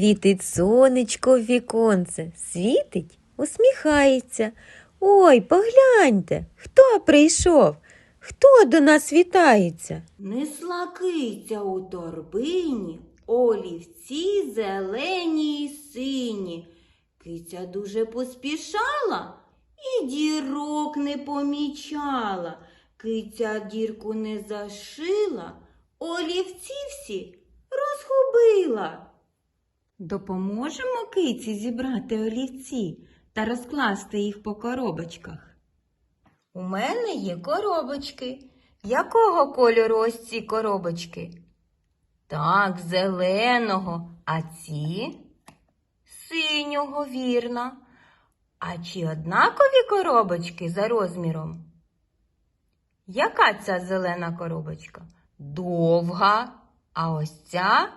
Світить сонечко в віконце, світить, усміхається. Ой, погляньте, хто прийшов? Хто до нас вітається? Несла киця у торбині, олівці зелені й сині. Киця дуже поспішала і дірок не помічала. Киця дірку не зашила, олівці всі розгубила. Допоможемо киці зібрати олівці та розкласти їх по коробочках. У мене є коробочки. Якого кольору ось ці коробочки? Так, зеленого, а ці синього, вірно. А чи однакові коробочки за розміром? Яка ця зелена коробочка? Довга, а ось ця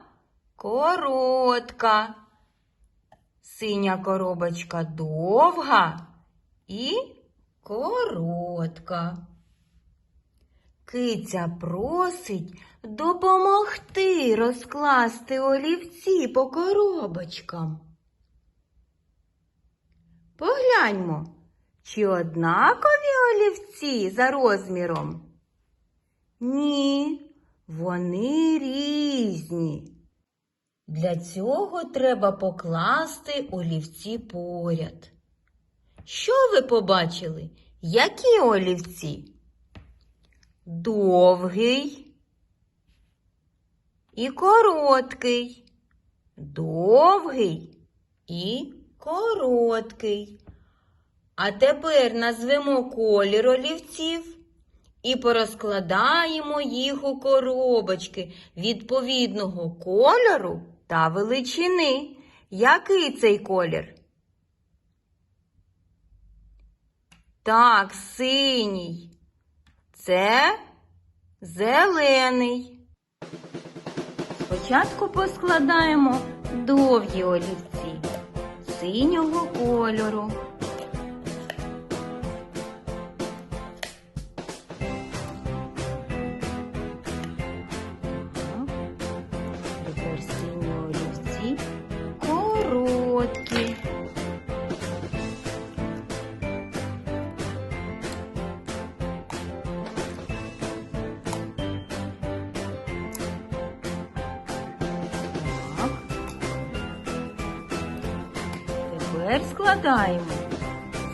коротка. Синя коробочка довга і коротка. Киця просить допомогти розкласти олівці по коробочкам. Погляньмо, чи однакові олівці за розміром? Ні, вони різні. Для цього треба покласти олівці поряд. Що ви побачили? Які олівці? Довгий і короткий. Довгий і короткий. А тепер назвемо колір олівців і порозкладаємо їх у коробочки відповідного кольору та величини. Який цей колір? Так, синій. Це зелений. Спочатку поскладаємо довгі олівці синього кольору. Тепер складаємо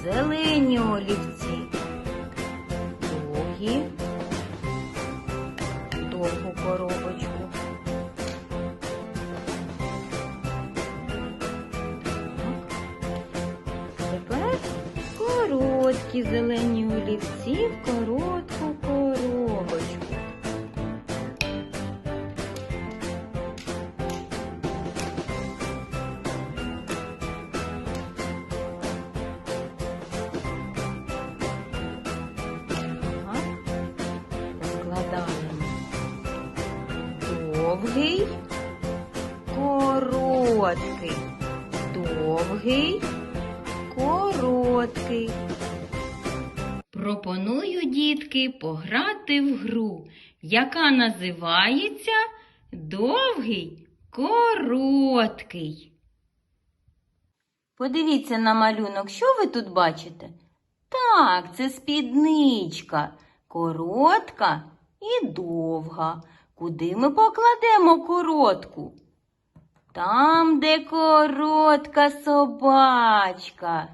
зелені олівці. Довгі, довгу коробочку. Тепер короткі зелені олівці в коротку довгий, короткий, довгий, короткий. Пропоную, дітки, пограти в гру, яка називається Довгий короткий. Подивіться на малюнок, що ви тут бачите? Так, це спідничка, коротка і довга. Куди ми покладемо коротку? Там, де коротка собачка.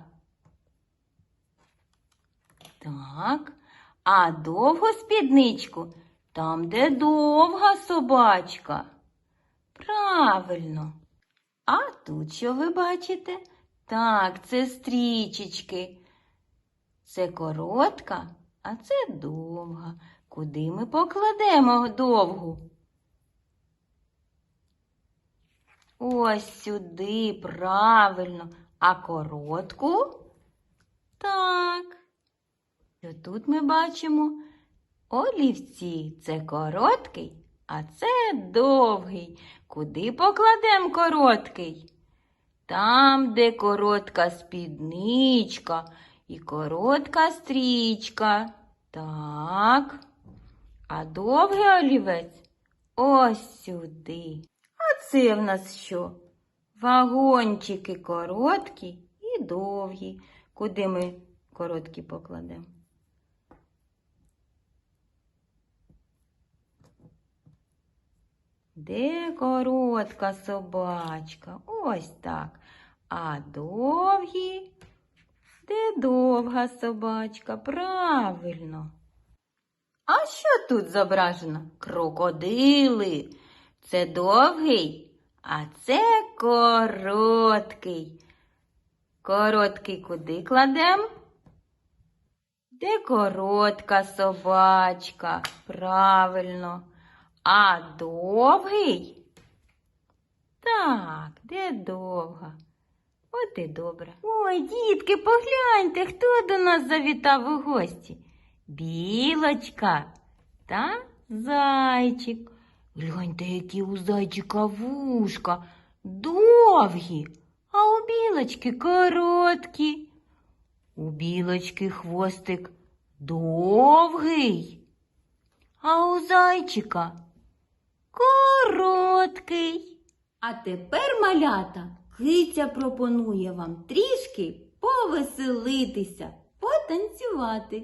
Так, а довгу спідничку там, де довга собачка. Правильно. А тут що ви бачите? Так, це стрічечки. Це коротка, а це довга. Куди ми покладемо довгу? Ось сюди, правильно. А коротку? Так. Що тут ми бачимо? Олівці це короткий, а це довгий. Куди покладемо короткий? Там, де коротка спідничка і коротка стрічка. Так. А довгий олівець ось сюди. А це в нас що? Вагончики короткі і довгі. Куди ми короткі покладемо? Де коротка собачка? Ось так. А довгі? Де довга собачка? Правильно. Що тут зображено? Крокодили. Це довгий, а це короткий. Короткий куди кладем? Де коротка собачка? Правильно. А довгий? Так, де довга? От і добре. Ой, дітки, погляньте, хто до нас завітав у гості. Білочка та зайчик. Гляньте, які у зайчика вушка довгі, а у білочки короткі. У білочки хвостик довгий, а у зайчика короткий. А тепер, малята, киця пропонує вам трішки повеселитися, потанцювати.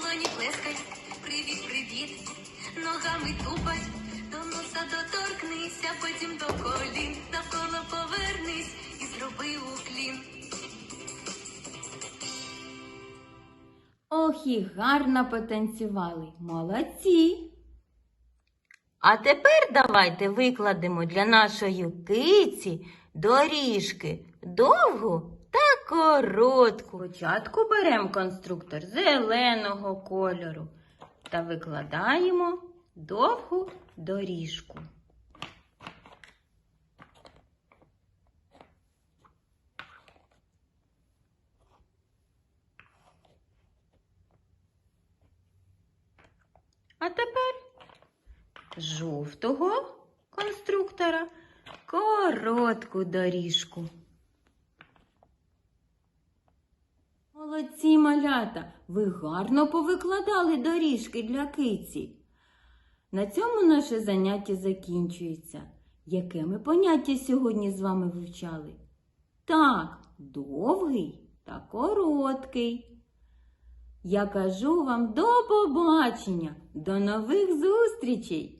Долоні плескай, привіт, привіт, ногами тупай, до носа доторкнись, а потім до колін, навколо повернись і зроби уклін. Ох, і гарно потанцювали. Молодці. А тепер давайте викладемо для нашої киці доріжки довгу та коротку. Спочатку беремо конструктор зеленого кольору та викладаємо довгу доріжку. А тепер жовтого конструктора коротку доріжку. Молодці малята, ви гарно повикладали доріжки для киці. На цьому наше заняття закінчується. Яке ми поняття сьогодні з вами вивчали? Так, довгий та короткий. Я кажу вам до побачення, до нових зустрічей!